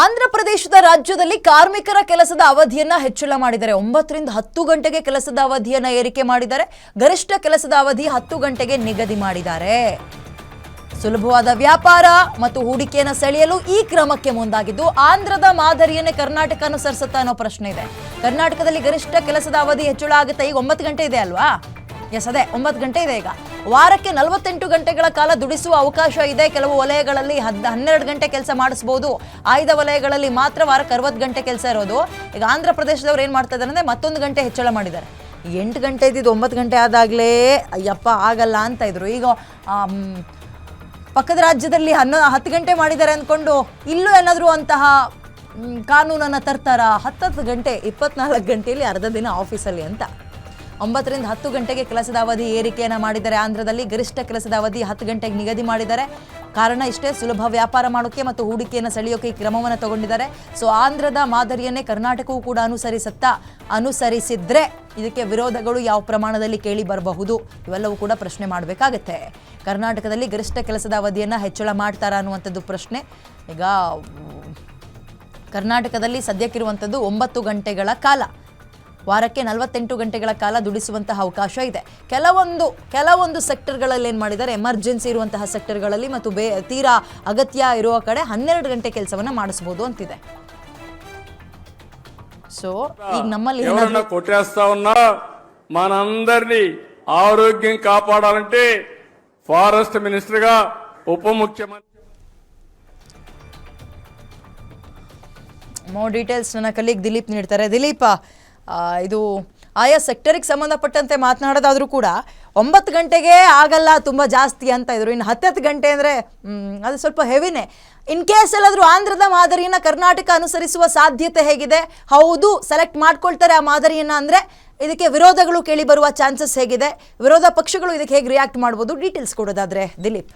ಆಂಧ್ರ ಪ್ರದೇಶದ ರಾಜ್ಯದಲ್ಲಿ ಕಾರ್ಮಿಕರ ಕೆಲಸದ ಅವಧಿಯನ್ನ ಹೆಚ್ಚಳ ಮಾಡಿದ್ದಾರೆ. ಒಂಬತ್ತರಿಂದ ಹತ್ತು ಗಂಟೆಗೆ ಕೆಲಸದ ಅವಧಿಯನ್ನ ಏರಿಕೆ ಮಾಡಿದ್ದಾರೆ. ಗರಿಷ್ಠ ಕೆಲಸದ ಅವಧಿ ಹತ್ತು ಗಂಟೆಗೆ ನಿಗದಿ ಮಾಡಿದ್ದಾರೆ. ಸುಲಭವಾದ ವ್ಯಾಪಾರ ಮತ್ತು ಹೂಡಿಕೆಯನ್ನು ಸೆಳೆಯಲು ಈ ಕ್ರಮಕ್ಕೆ ಮುಂದಾಗಿದ್ದು, ಆಂಧ್ರದ ಮಾದರಿಯನ್ನೇ ಕರ್ನಾಟಕ ಅನುಸರಿಸುತ್ತಾ ಅನ್ನೋ ಪ್ರಶ್ನೆ ಇದೆ. ಕರ್ನಾಟಕದಲ್ಲಿ ಗರಿಷ್ಠ ಕೆಲಸದ ಅವಧಿ ಹೆಚ್ಚಳ ಆಗುತ್ತೆ. ಈಗ ಒಂಬತ್ತು ಗಂಟೆ ಇದೆ ಅಲ್ವಾ? ಎಸ್ ಅದೇ, ಒಂಬತ್ತು ಗಂಟೆ ಇದೆ ಈಗ. ವಾರಕ್ಕೆ ನಲವತ್ತೆಂಟು ಗಂಟೆಗಳ ಕಾಲ ದುಡಿಸುವ ಅವಕಾಶ ಇದೆ. ಕೆಲವು ವಲಯಗಳಲ್ಲಿ ಹದ್, ಹನ್ನೆರಡು ಗಂಟೆ ಕೆಲಸ ಮಾಡಿಸ್ಬೋದು. ಆಯ್ದ ವಲಯಗಳಲ್ಲಿ ಮಾತ್ರ ವಾರಕ್ಕೆ ಅರವತ್ತು ಗಂಟೆ ಕೆಲಸ ಇರೋದು. ಈಗ ಆಂಧ್ರ ಪ್ರದೇಶದವ್ರು ಏನು ಮಾಡ್ತಾ ಇದ್ದಾರೆ ಅಂದರೆ ಮತ್ತೊಂದು ಗಂಟೆ ಹೆಚ್ಚಳ ಮಾಡಿದ್ದಾರೆ. ಎಂಟು ಗಂಟೆ ಇದ್ದಿದ್ದು ಒಂಬತ್ತು ಗಂಟೆ ಆದಾಗಲೇ ಅಯ್ಯಪ್ಪ ಆಗಲ್ಲ ಅಂತ ಇದ್ರು. ಈಗ ಪಕ್ಕದ ರಾಜ್ಯದಲ್ಲಿ ಹನ್ನೊ, ಹತ್ತು ಗಂಟೆ ಮಾಡಿದ್ದಾರೆ ಅಂದ್ಕೊಂಡು ಇಲ್ಲೂ ಏನಾದರೂ ಅಂತಹ ಕಾನೂನನ್ನು ತರ್ತಾರ? ಹತ್ತತ್ತು ಗಂಟೆ, ಇಪ್ಪತ್ನಾಲ್ಕು ಗಂಟೆಯಲ್ಲಿ ಅರ್ಧ ದಿನ ಆಫೀಸಲ್ಲಿ ಅಂತ. ಒಂಬತ್ತರಿಂದ ಹತ್ತು ಗಂಟೆಗೆ ಕೆಲಸದ ಅವಧಿ ಏರಿಕೆಯನ್ನು ಮಾಡಿದ್ದಾರೆ. ಆಂಧ್ರದಲ್ಲಿ ಗರಿಷ್ಠ ಕೆಲಸದ ಅವಧಿ ಹತ್ತು ಗಂಟೆಗೆ ನಿಗದಿ ಮಾಡಿದ್ದಾರೆ. ಕಾರಣ ಇಷ್ಟೇ, ಸುಲಭ ವ್ಯಾಪಾರ ಮಾಡೋಕ್ಕೆ ಮತ್ತು ಹೂಡಿಕೆಯನ್ನು ಸೆಳೆಯೋಕೆ ಈ ಕ್ರಮವನ್ನು ತಗೊಂಡಿದ್ದಾರೆ. ಸೊ, ಆಂಧ್ರದ ಮಾದರಿಯನ್ನೇ ಕರ್ನಾಟಕವೂ ಕೂಡ ಅನುಸರಿಸುತ್ತಾ, ಅನುಸರಿಸಿದ್ರೆ ಇದಕ್ಕೆ ವಿರೋಧಗಳು ಯಾವ ಪ್ರಮಾಣದಲ್ಲಿ ಕೇಳಿ ಬರಬಹುದು? ಇವೆಲ್ಲವೂ ಕೂಡ ಪ್ರಶ್ನೆ ಮಾಡಬೇಕಾಗತ್ತೆ. ಕರ್ನಾಟಕದಲ್ಲಿ ಗರಿಷ್ಠ ಕೆಲಸದ ಅವಧಿಯನ್ನು ಹೆಚ್ಚಳ ಮಾಡ್ತಾರಾ ಅನ್ನುವಂಥದ್ದು ಪ್ರಶ್ನೆ. ಈಗ, ಕರ್ನಾಟಕದಲ್ಲಿ ಸದ್ಯಕ್ಕಿರುವಂಥದ್ದು ಒಂಬತ್ತು ಗಂಟೆಗಳ ಕಾಲ. ವಾರಕ್ಕೆ ನಲವತ್ತೆಂಟು ಗಂಟೆಗಳ ಕಾಲ ದುಡಿಸುವಂತಹ ಅವಕಾಶ ಇದೆ ಕೆಲವೊಂದು ಕೆಲವೊಂದು ಸೆಕ್ಟರ್ಗಳಲ್ಲಿ ಏನು ಮಾಡಿದ್ದಾರೆ ಎಮರ್ಜೆನ್ಸಿ ಇರುವಂತಹ ಸೆಕ್ಟರ್ಗಳಲ್ಲಿ ಮತ್ತು ಬೇ ತೀರಾ ಅಗತ್ಯ ಇರುವ ಕಡೆ ಹನ್ನೆರಡು ಗಂಟೆ ಕೆಲಸವನ್ನು ಮಾಡಿಸ್ಬೋದು ಅಂತಿದೆ ಸೊ ಈಗ ನಮ್ಮಲ್ಲಿ ಏನಾದ್ರು ఎవరన్నా కొట్టేస్తా ఉన్నా మనందరినీ ఆరోగ్యం కాపాడాలంటే ఫారెస్ట్ మినిస్టర్ గా ఉప ముఖ్యమంత్రి ಮೋರ್ ಡೀಟೇಲ್ಸ್ ನನ್ನ ಕಲೀಗ್ ದಿಲೀಪ್ ನೀಡ್ತಾರೆ ದಿಲೀಪ್ ಆ, ಇದು ಆಯಾ ಸೆಕ್ಟರಿಗೆ ಸಂಬಂಧಪಟ್ಟಂತೆ ಮಾತನಾಡೋದಾದರೂ ಕೂಡ ಒಂಬತ್ತು ಗಂಟೆಗೆ ಆಗಲ್ಲ, ತುಂಬ ಜಾಸ್ತಿ ಅಂತ ಇದ್ರು. ಇನ್ನು ಹತ್ತತ್ತು ಗಂಟೆ ಅಂದರೆ ಅದು ಸ್ವಲ್ಪ ಹೆವಿನೇ. ಇನ್ ಕೇಸ್ ಎಲ್ಲಾದರೂ ಆಂಧ್ರದ ಮಾದರಿಯನ್ನು ಕರ್ನಾಟಕ ಅನುಸರಿಸುವ ಸಾಧ್ಯತೆ ಹೇಗಿದೆ? ಹೌದು ಸೆಲೆಕ್ಟ್ ಮಾಡ್ಕೊಳ್ತಾರೆ ಆ ಮಾದರಿಯನ್ನು ಅಂದರೆ ಇದಕ್ಕೆ ವಿರೋಧಗಳು ಕೇಳಿ ಬರುವ ಚಾನ್ಸಸ್ ಹೇಗಿದೆ? ವಿರೋಧ ಪಕ್ಷಗಳು ಇದಕ್ಕೆ ಹೇಗೆ ರಿಯಾಕ್ಟ್ ಮಾಡ್ಬೋದು? ಡೀಟೇಲ್ಸ್ ಕೊಡೋದಾದರೆ, ದಿಲೀಪ್.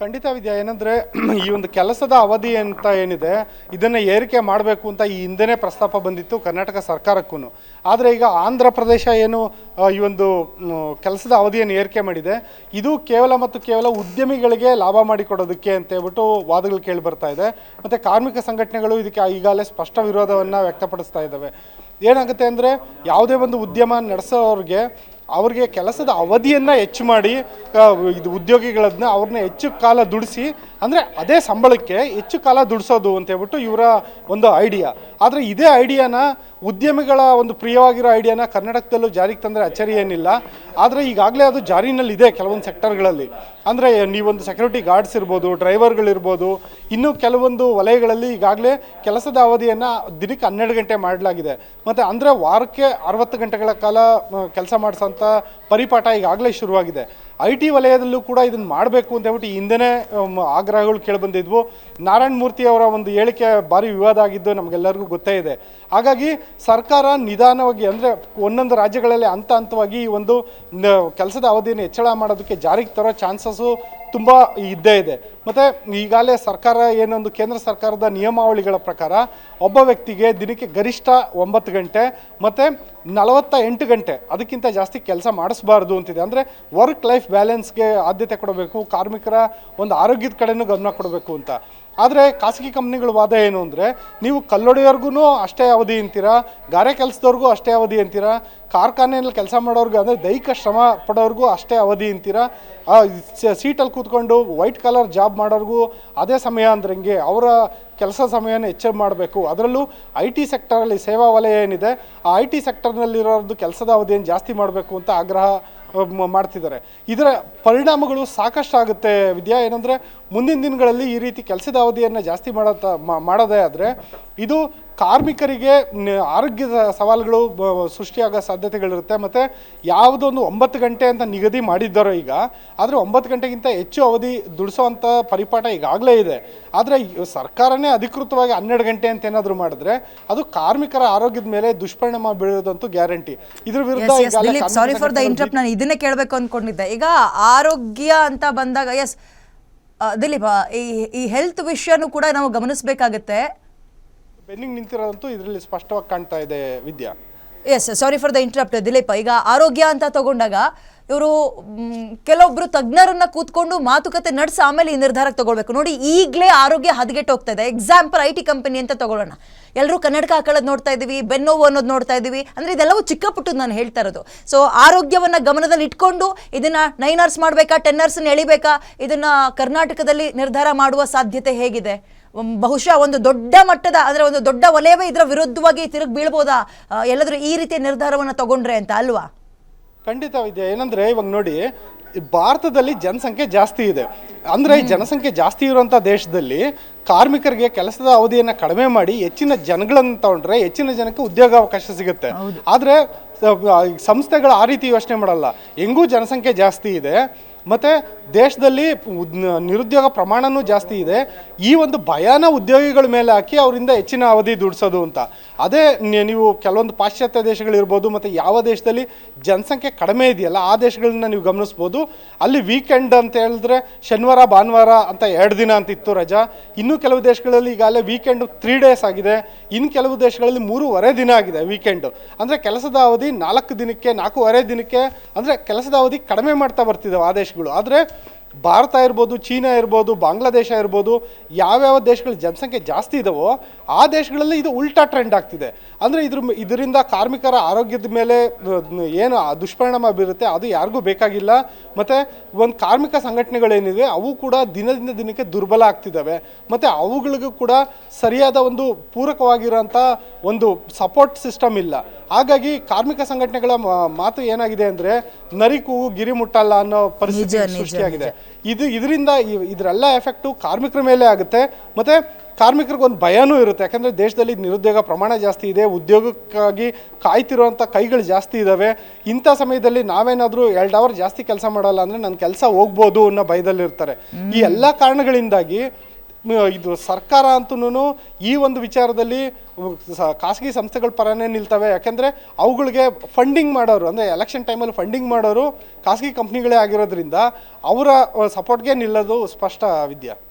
ಖಂಡಿತ ವಿದ್ಯಾ, ಏನಂದ್ರೆ ಈ ಒಂದು ಕೆಲಸದ ಅವಧಿ ಅಂತ ಏನಿದೆ, ಇದನ್ನ ಏರಿಕೆ ಮಾಡಬೇಕು ಅಂತ ಈ ಹಿಂದೆನೇ ಪ್ರಸ್ತಾಪ ಬಂದಿತ್ತು ಕರ್ನಾಟಕ ಸರ್ಕಾರಕ್ಕೂ ಆದರೆ ಈಗ ಆಂಧ್ರ ಪ್ರದೇಶ ಏನು ಈ ಒಂದು ಕೆಲಸದ ಅವಧಿಯನ್ನು ಏರಿಕೆ ಮಾಡಿದೆ. ಇದು ಕೇವಲ ಮತ್ತು ಕೇವಲ ಉದ್ಯಮಿಗಳಿಗೆ ಲಾಭ ಮಾಡಿಕೊಡೋದಕ್ಕೆ ಅಂತ ಹೇಳ್ಬಿಟ್ಟು ವಾದಗಳು ಕೇಳಿ ಬರ್ತಾ ಇದೆ. ಮತ್ತೆ ಕಾರ್ಮಿಕ ಸಂಘಟನೆಗಳು ಇದಕ್ಕೆ ಈಗಾಗಲೇ ಸ್ಪಷ್ಟ ವಿರೋಧವನ್ನು ವ್ಯಕ್ತಪಡಿಸ್ತಾ ಇದ್ದಾವೆ. ಏನಾಗುತ್ತೆ ಅಂದರೆ, ಯಾವುದೇ ಒಂದು ಉದ್ಯಮ ನಡೆಸೋರಿಗೆ ಅವ್ರಿಗೆ ಕೆಲಸದ ಅವಧಿಯನ್ನು ಹೆಚ್ಚು ಮಾಡಿ ಇದು ಉದ್ಯೋಗಿಗಳನ್ನ ಅವ್ರನ್ನ ಹೆಚ್ಚು ಕಾಲ ದುಡಿಸಿ, ಅಂದರೆ ಅದೇ ಸಂಬಳಕ್ಕೆ ಹೆಚ್ಚು ಕಾಲ ದುಡಿಸೋದು ಅಂತ ಹೇಳ್ಬಿಟ್ಟು ಇವರ ಒಂದು ಐಡಿಯಾ ಆದರೆ ಇದೇ ಐಡಿಯಾನ ಉದ್ಯಮಿಗಳ ಒಂದು ಪ್ರಿಯವಾಗಿರೋ ಐಡಿಯಾನ ಕರ್ನಾಟಕದಲ್ಲೂ ಜಾರಿಗೆ ತಂದರೆ ಅಚ್ಚರಿ ಏನಿಲ್ಲ. ಆದರೆ ಈಗಾಗಲೇ ಅದು ಜಾರಿನಲ್ಲಿದೆ ಕೆಲವೊಂದು ಸೆಕ್ಟರ್ಗಳಲ್ಲಿ ಅಂದರೆ ನೀವೊಂದು ಸೆಕ್ಯೂರಿಟಿ ಗಾರ್ಡ್ಸ್ ಇರ್ಬೋದು ಡ್ರೈವರ್ಗಳಿರ್ಬೋದು ಇನ್ನೂ ಕೆಲವೊಂದು ವಲಯಗಳಲ್ಲಿ ಈಗಾಗಲೇ ಕೆಲಸದ ಅವಧಿಯನ್ನು ದಿನಕ್ಕೆ ಹನ್ನೆರಡು ಗಂಟೆ ಮಾಡಲಾಗಿದೆ. ಮತ್ತು ಅಂದರೆ ವಾರಕ್ಕೆ ಅರವತ್ತು ಗಂಟೆಗಳ ಕಾಲ ಕೆಲಸ ಮಾಡಿಸೋಂಥ ಪರಿಪಾಠ ಈಗಾಗಲೇ ಶುರುವಾಗಿದೆ. ಐ ಟಿ ವಲಯದಲ್ಲೂ ಕೂಡ ಇದನ್ನು ಮಾಡಬೇಕು ಅಂತ ಹೇಳ್ಬಿಟ್ಟು ಹಿಂದೆನೇ ಆಗ್ರಹಗಳು ಕೇಳಿಬಂದಿದ್ವು. ನಾರಾಯಣ ಮೂರ್ತಿ ಅವರ ಒಂದು ಹೇಳಿಕೆ ಭಾರಿ ವಿವಾದ ಆಗಿದ್ದು ನಮಗೆಲ್ಲರಿಗೂ ಗೊತ್ತೇ ಇದೆ. ಹಾಗಾಗಿ ಸರ್ಕಾರ ನಿಧಾನವಾಗಿ ಅಂದರೆ ಒಂದೊಂದು ರಾಜ್ಯಗಳಲ್ಲಿ ಹಂತ ಹಂತವಾಗಿ ಈ ಒಂದು ಕೆಲಸದ ಅವಧಿಯನ್ನು ಹೆಚ್ಚಳ ಮಾಡೋದಕ್ಕೆ ಜಾರಿಗೆ ತರೋ ಚಾನ್ಸಸ್ಸು ತುಂಬ ಇದ್ದೇ ಇದೆ. ಮತ್ತು ಈಗಾಗಲೇ ಸರ್ಕಾರ ಏನೊಂದು ಕೇಂದ್ರ ಸರ್ಕಾರದ ನಿಯಮಾವಳಿಗಳ ಪ್ರಕಾರ ಒಬ್ಬ ವ್ಯಕ್ತಿಗೆ ದಿನಕ್ಕೆ ಗರಿಷ್ಠ ಒಂಬತ್ತು ಗಂಟೆ ಮತ್ತು ನಲವತ್ತ ಎಂಟು ಗಂಟೆ ಅದಕ್ಕಿಂತ ಜಾಸ್ತಿ ಕೆಲಸ ಮಾಡಿಸ್ಬಾರ್ದು ಅಂತಿದೆ. ಅಂದರೆ ವರ್ಕ್ ಲೈಫ್ ಬ್ಯಾಲೆನ್ಸ್ಗೆ ಆದ್ಯತೆ ಕೊಡಬೇಕು, ಕಾರ್ಮಿಕರ ಒಂದು ಆರೋಗ್ಯದ ಕಡೆನೂ ಗಮನ ಕೊಡಬೇಕು ಅಂತ. ಆದರೆ ಖಾಸಗಿ ಕಂಪ್ನಿಗಳ ವಾದ ಏನು ಅಂದರೆ, ನೀವು ಕಲ್ಲೊಡೆಯೋರ್ಗು ಅಷ್ಟೇ ಅವಧಿ ಅಂತೀರಾ, ಗಾರೆ ಕೆಲಸದವ್ರಿಗೂ ಅಷ್ಟೇ ಅವಧಿ ಅಂತೀರಾ, ಕಾರ್ಖಾನೆಯಲ್ಲಿ ಕೆಲಸ ಮಾಡೋರ್ಗು ಅಂದರೆ ದೈಹಿಕ ಶ್ರಮ ಪಡೋರ್ಗೂ ಅಷ್ಟೇ ಅವಧಿ ಅಂತೀರಾ ಸೀಟಲ್ಲಿ ಕೂತ್ಕೊಂಡು ವೈಟ್ ಕಲರ್ ಜಾಬ್ ಮಾಡೋರ್ಗೂ ಅದೇ ಸಮಯ ಅಂದ್ರೆ ಹೆಂಗೆ, ಅವರ ಕೆಲಸ ಸಮಯನ ಹೆಚ್ಚು ಮಾಡಬೇಕು. ಅದರಲ್ಲೂ ಐ ಟಿ ಸೆಕ್ಟರಲ್ಲಿ ಸೇವಾ ವಲಯ ಏನಿದೆ, ಆ ಐ ಟಿ ಸೆಕ್ಟರ್ನಲ್ಲಿರೋದು ಕೆಲಸದ ಅವಧಿಯನ್ನು ಜಾಸ್ತಿ ಮಾಡಬೇಕು ಅಂತ ಆಗ್ರಹ ಮಾಡ್ತಿದ್ದಾರೆ. ಇದರ ಪರಿಣಾಮಗಳು ಸಾಕಷ್ಟು ಆಗುತ್ತೆ. ವಿದ್ಯಾ, ಏನಂದರೆ ಮುಂದಿನ ದಿನಗಳಲ್ಲಿ ಈ ರೀತಿ ಕೆಲಸದ ಅವಧಿಯನ್ನು ಜಾಸ್ತಿ ಮಾಡೋ ಮಾಡೋದೇ ಆದರೆ ಇದು ಕಾರ್ಮಿಕರಿಗೆ ಆರೋಗ್ಯದ ಸವಾಲುಗಳು ಸೃಷ್ಟಿಯಾಗೋ ಸಾಧ್ಯತೆಗಳಿರುತ್ತೆ. ಮತ್ತು ಯಾವುದೊಂದು ಒಂಬತ್ತು ಗಂಟೆ ಅಂತ ನಿಗದಿ ಮಾಡಿದ್ದಾರೋ ಈಗ ಆದರೆ ಒಂಬತ್ತು ಗಂಟೆಗಿಂತ ಹೆಚ್ಚು ಅವಧಿ ದುಡಿಸೋವಂಥ ಪರಿಪಾಠ ಈಗಾಗಲೇ ಇದೆ. ಆದರೆ ಸರ್ಕಾರನೇ ಅಧಿಕೃತವಾಗಿ ಹನ್ನೆರಡು ಗಂಟೆ ಅಂತ ಏನಾದರೂ ಮಾಡಿದ್ರೆ ಅದು ಕಾರ್ಮಿಕರ ಆರೋಗ್ಯದ ಮೇಲೆ ದುಷ್ಪರಿಣಾಮ ಬೀಳೋದಂತೂ ಗ್ಯಾರಂಟಿ. ಇದ್ರ ವಿರುದ್ಧ ಸಾರಿ ಫಾರ್ ದ ಇಂಟ್ರಪ್ಟ್ ನಾನು ಇದನ್ನೇ ಕೇಳಬೇಕು ಅಂದ್ಕೊಂಡಿದ್ದೆ ಈಗ ಆರೋಗ್ಯ ಅಂತ ಬಂದಾಗ ಎಸ್ ದಿಲೀಪ್ ಈ ಈ ಹೆಲ್ತ್ ವಿಷಯನೂ ಕೂಡ ನಾವು ಗಮನಿಸಬೇಕಾಗತ್ತೆ. ಬೆನ್ನಿಂಗ್ ನಿಂತಿರೋದಂತೂ ಇದರಲ್ಲಿ ಸ್ಪಷ್ಟವಾಗಿ ಕಾಣ್ತಾ ಇದೆ Vidya. Yes sorry for the interrupt Dilip, ಈಗ ಆರೋಗ್ಯ ಅಂತ ತಗೊಂಡಾಗ ಇವರು ಕೆಲವೊಬ್ರು ತಜ್ಞರನ್ನ ಕೂತ್ಕೊಂಡು ಮಾತುಕತೆ ನಡೆಸಿ ಆಮೇಲೆ ಈ ನಿರ್ಧಾರಕ್ಕೆ ತಗೊಳ್ಬೇಕು. ನೋಡಿ, ಈಗಲೇ ಆರೋಗ್ಯ ಹದಗೆಟ್ಟು ಹೋಗ್ತಾ ಇದೆ. ಎಕ್ಸಾಂಪಲ್ ಐ ಟಿ ಕಂಪನಿ ಅಂತ ತಗೊಳ್ಳೋಣ. ಎಲ್ಲರೂ ಕನ್ನಡಕ ಹಾಕೊಳ್ಳೋದು ನೋಡ್ತಾ ಇದೀವಿ ಬೆನ್ನೋವು ಅನ್ನೋದು ನೋಡ್ತಾ ಇದೀವಿ. ಅಂದ್ರೆ ಇದೆಲ್ಲವೂ ಚಿಕ್ಕ ಪುಟ್ಟದ್ದು ನಾನು ಹೇಳ್ತಾ ಇರೋದು. ಸೊ ಆರೋಗ್ಯವನ್ನ ಗಮನದಲ್ಲಿ ಇಟ್ಕೊಂಡು ಇದನ್ನ ನೈನ್ ಅವರ್ಸ್ ಮಾಡಬೇಕಾ ಟೆನ್ ಅವರ್ಸ್ ಎಳಿಬೇಕಾ, ಇದನ್ನ ಕರ್ನಾಟಕದಲ್ಲಿ ನಿರ್ಧಾರ ಮಾಡುವ ಸಾಧ್ಯತೆ ಹೇಗಿದೆ? ಬಹುಶಃ ಒಂದು ದೊಡ್ಡ ಮಟ್ಟದ, ಅಂದ್ರೆ ಒಂದು ದೊಡ್ಡ ವಲಯವೇ ಇದರ ವಿರುದ್ಧವಾಗಿ ತಿರುಗಿ ಬೀಳ್ಬೋದಾ? ಎಲ್ಲಾದರೂ ಈ ರೀತಿಯ ನಿರ್ಧಾರವನ್ನ ತಗೊಂಡ್ರೆ ಅಂತ, ಅಲ್ವಾ? ಖಂಡಿತ ವಿದ್ಯೆ ಏನಂದ್ರೆ ಇವಾಗ ನೋಡಿ ಭಾರತದಲ್ಲಿ ಜನಸಂಖ್ಯೆ ಜಾಸ್ತಿ ಇದೆ. ಅಂದ್ರೆ ಈ ಜನಸಂಖ್ಯೆ ಜಾಸ್ತಿ ಇರುವಂತ ದೇಶದಲ್ಲಿ ಕಾರ್ಮಿಕರಿಗೆ ಕೆಲಸದ ಅವಧಿಯನ್ನ ಕಡಿಮೆ ಮಾಡಿ ಹೆಚ್ಚಿನ ಜನಗಳನ್ನು ತಗೊಂಡ್ರೆ ಹೆಚ್ಚಿನ ಜನಕ್ಕೆ ಉದ್ಯೋಗಾವಕಾಶ ಸಿಗುತ್ತೆ. ಆದ್ರೆ ಸಂಸ್ಥೆಗಳು ಆ ರೀತಿ ಯೋಚನೆ ಮಾಡಲ್ಲ. ಹೆಂಗೂ ಜನಸಂಖ್ಯೆ ಜಾಸ್ತಿ ಇದೆ ಮತ್ತೆ ದೇಶದಲ್ಲಿ ನಿರುದ್ಯೋಗ ಪ್ರಮಾಣನೂ ಜಾಸ್ತಿ ಇದೆ. ಈ ಒಂದು ಭಯಾನ ಉದ್ಯೋಗಿಗಳ ಮೇಲೆ ಹಾಕಿ ಅವರಿಂದ ಹೆಚ್ಚಿನ ಅವಧಿ ದುಡಿಸೋದು ಅಂತ. ಅದೇ ನೀವು ಕೆಲವೊಂದು ಪಾಶ್ಚಾತ್ಯ ದೇಶಗಳಿರ್ಬೋದು ಮತ್ತು ಯಾವ ದೇಶದಲ್ಲಿ ಜನಸಂಖ್ಯೆ ಕಡಿಮೆ ಇದೆಯಲ್ಲ, ಆ ದೇಶಗಳನ್ನ ನೀವು ಗಮನಿಸ್ಬೋದು. ಅಲ್ಲಿ ವೀಕೆಂಡ್ ಅಂತ ಹೇಳಿದ್ರೆ ಶನಿವಾರ, ಭಾನುವಾರ ಅಂತ ಎರಡು ದಿನ ಅಂತ ಇತ್ತು ರಜಾ. ಇನ್ನೂ ಕೆಲವು ದೇಶಗಳಲ್ಲಿ ಈಗಾಗಲೇ ವೀಕೆಂಡ್ ತ್ರೀ ಡೇಸ್ ಆಗಿದೆ. ಇನ್ನು ಕೆಲವು ದೇಶಗಳಲ್ಲಿ ಮೂರುವರೆ ದಿನ ಆಗಿದೆ ವೀಕೆಂಡ್ ಅಂದರೆ ಕೆಲಸದ ಅವಧಿ ನಾಲ್ಕು ದಿನಕ್ಕೆ, ನಾಲ್ಕೂವರೆ ದಿನಕ್ಕೆ, ಅಂದರೆ ಕೆಲಸದ ಅವಧಿ ಕಡಿಮೆ ಮಾಡ್ತಾ ಬರ್ತಿದ್ದಾವೆ ಆ ದೇಶಗಳು. ಆದರೆ ಭಾರತ ಇರ್ಬೋದು ಚೀನಾ ಇರ್ಬೋದು ಬಾಂಗ್ಲಾದೇಶ ಇರ್ಬೋದು ಯಾವ್ಯಾವ ದೇಶಗಳ ಜನಸಂಖ್ಯೆ ಜಾಸ್ತಿ ಇದಾವೋ ಆ ದೇಶಗಳಲ್ಲಿ ಇದು ಉಲ್ಟಾ ಟ್ರೆಂಡ್ ಆಗ್ತಿದೆ. ಅಂದರೆ ಇದ್ರ ಇದರಿಂದ ಕಾರ್ಮಿಕರ ಆರೋಗ್ಯದ ಮೇಲೆ ಏನು ದುಷ್ಪರಿಣಾಮ ಬೀರುತ್ತೆ ಅದು ಯಾರಿಗೂ ಬೇಕಾಗಿಲ್ಲ. ಮತ್ತು ಒಂದು ಕಾರ್ಮಿಕ ಸಂಘಟನೆಗಳೇನಿವೆ ಅವು ಕೂಡ ದಿನದಿಂದ ದಿನಕ್ಕೆ ದುರ್ಬಲ ಆಗ್ತಿದ್ದಾವೆ. ಮತ್ತು ಅವುಗಳಿಗೂ ಕೂಡ ಸರಿಯಾದ ಒಂದು ಪೂರಕವಾಗಿರೋಂಥ ಒಂದು ಸಪೋರ್ಟ್ ಸಿಸ್ಟಮ್ ಇಲ್ಲ. ಹಾಗಾಗಿ ಕಾರ್ಮಿಕ ಸಂಘಟನೆಗಳ ಮ- ಮಾತು ಏನಾಗಿದೆ ಅಂದರೆ ನರಿ ಕೂಗು ಗಿರಿ ಮುಟ್ಟಲ್ಲ ಅನ್ನೋ ಪರಿಸ್ಥಿತಿ ಸೃಷ್ಟಿಯಾಗಿದೆ. ಇದು ಇದರಿಂದ ಇದರೆಲ್ಲ ಎಫೆಕ್ಟು ಕಾರ್ಮಿಕರ ಮೇಲೆ ಆಗುತ್ತೆ. ಮತ್ತು ಕಾರ್ಮಿಕರಿಗೆ ಒಂದು ಭಯನೂ ಇರುತ್ತೆ. ಯಾಕಂದರೆ ದೇಶದಲ್ಲಿ ನಿರುದ್ಯೋಗ ಪ್ರಮಾಣ ಜಾಸ್ತಿ ಇದೆ ಉದ್ಯೋಗಕ್ಕಾಗಿ ಕಾಯ್ತಿರುವಂಥ ಕೈಗಳು ಜಾಸ್ತಿ ಇದ್ದಾವೆ ಇಂಥ ಸಮಯದಲ್ಲಿ ನಾವೇನಾದರೂ ಎರಡು ಅವರ್ ಜಾಸ್ತಿ ಕೆಲಸ ಮಾಡಲ್ಲ ಅಂದರೆ ನನ್ನ ಕೆಲಸ ಹೋಗ್ಬೋದು ಅನ್ನೋ ಭಯದಲ್ಲಿರ್ತಾರೆ. ಈ ಎಲ್ಲ ಕಾರಣಗಳಿಂದಾಗಿ ಇದು ಸರ್ಕಾರ ಅಂತೂ ಈ ಒಂದು ವಿಚಾರದಲ್ಲಿ ಖಾಸಗಿ ಸಂಸ್ಥೆಗಳ ಪರನೇ ನಿಲ್ತವೆ. ಯಾಕೆಂದರೆ ಅವುಗಳಿಗೆ ಫಂಡಿಂಗ್ ಮಾಡೋರು, ಅಂದರೆ ಎಲೆಕ್ಷನ್ ಟೈಮಲ್ಲಿ ಫಂಡಿಂಗ್ ಮಾಡೋರು ಖಾಸಗಿ ಕಂಪ್ನಿಗಳೇ ಆಗಿರೋದ್ರಿಂದ ಅವರ ಸಪೋರ್ಟ್ಗೆ ನಿಲ್ಲೋದು ಸ್ಪಷ್ಟ ವಿದ್ಯಾ.